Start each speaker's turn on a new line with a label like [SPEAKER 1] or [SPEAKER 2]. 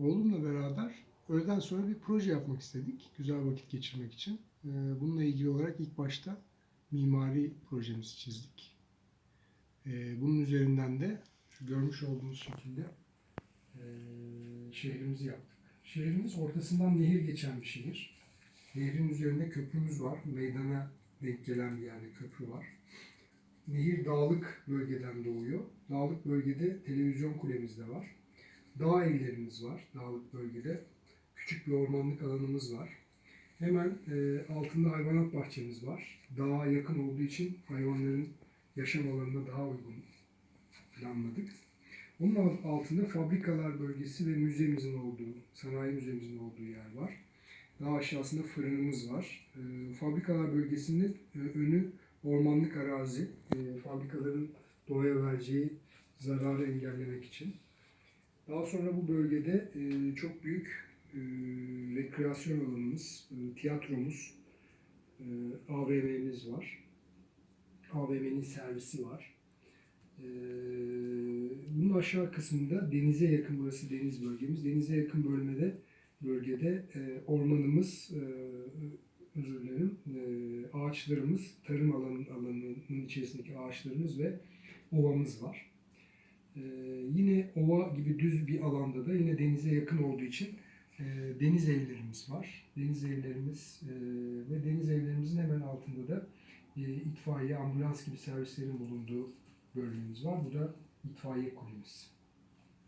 [SPEAKER 1] oğlumla beraber öğleden sonra bir proje yapmak istedik. Güzel vakit geçirmek için. Ee, Bununla ilgili olarak ilk başta mimari projemizi çizdik. Ee, Bunun üzerinden de şu görmüş olduğunuz şekilde ee, şehrimizi yaptık. Şehrimiz ortasından nehir geçen bir şehir. Nehrin üzerinde köprümüz var. Meydana denk gelen bir yerde köprü var. Nehir dağlık bölgeden doğuyor. Dağlık bölgede televizyon kulemiz de var. Dağ evlerimiz var dağlık bölgede. Küçük bir ormanlık alanımız var. Hemen e, altında hayvanat bahçemiz var. Dağa yakın olduğu için hayvanların yaşam alanına daha uygun planladık. Onun alt- altında fabrikalar bölgesi ve müzemizin olduğu, sanayi müzemizin olduğu yer var. Daha aşağısında fırınımız var. E, fabrikalar bölgesinin e, önü ormanlık arazi. E, fabrikaların doğaya vereceği zararı engellemek için. Daha sonra bu bölgede e, çok büyük e, rekreasyon alanımız, e, tiyatromuz, e, AVM'miz var. AVM'nin servisi var. E, bunun aşağı kısmında denize yakın, burası deniz bölgemiz. Denize yakın bölmede bölgede e, ormanımız, e, özür dilerim, e, ağaçlarımız, tarım alanı, alanının içerisindeki ağaçlarımız ve ovamız var. Ee, yine ova gibi düz bir alanda da yine denize yakın olduğu için e, deniz evlerimiz var. Deniz evlerimiz e, ve deniz evlerimizin hemen altında da e, itfaiye, ambulans gibi servislerin bulunduğu bölgemiz var. Bu da itfaiye kulemiz.